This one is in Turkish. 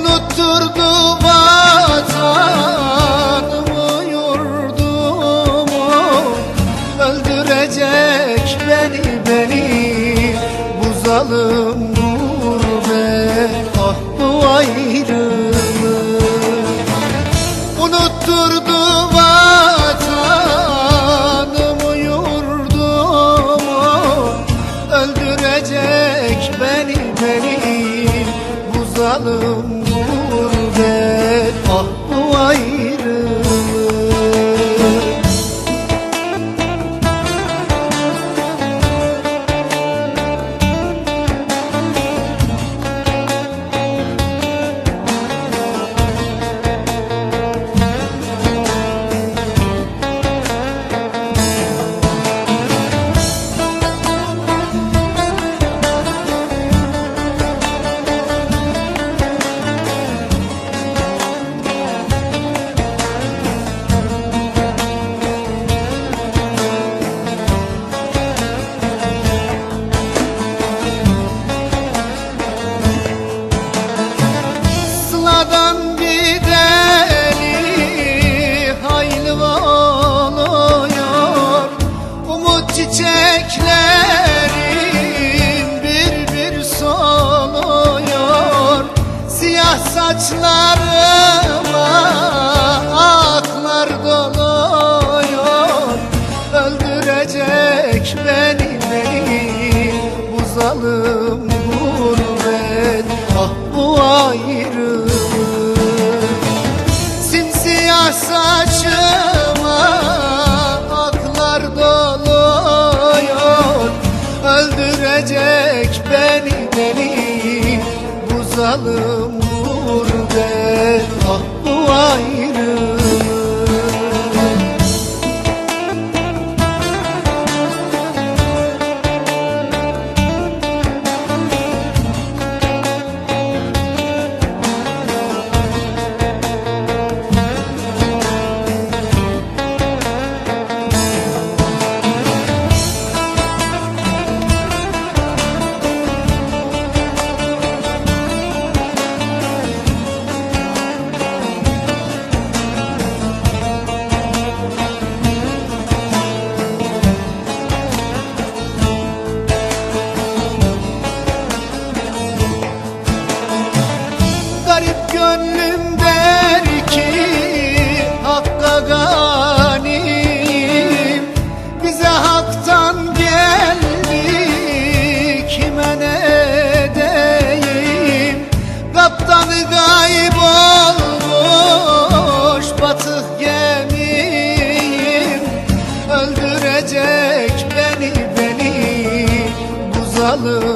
unutturdu vatanımı yurdumu Öldürecek beni beni. Bu zalim gurbet Ah bu ayrılık. Unutturdu vatanımı yurdumu Öldürecek beni beni. Zalim çiçeklerim bir bir soluyor. Siyah saçlarıma aklar doluyor. Öldürecek beni beni bu zalim gurbet Ah bu ayrılık Öldürecek beni beni bu zalim gurbet Ah bu ayrılık Öldürecek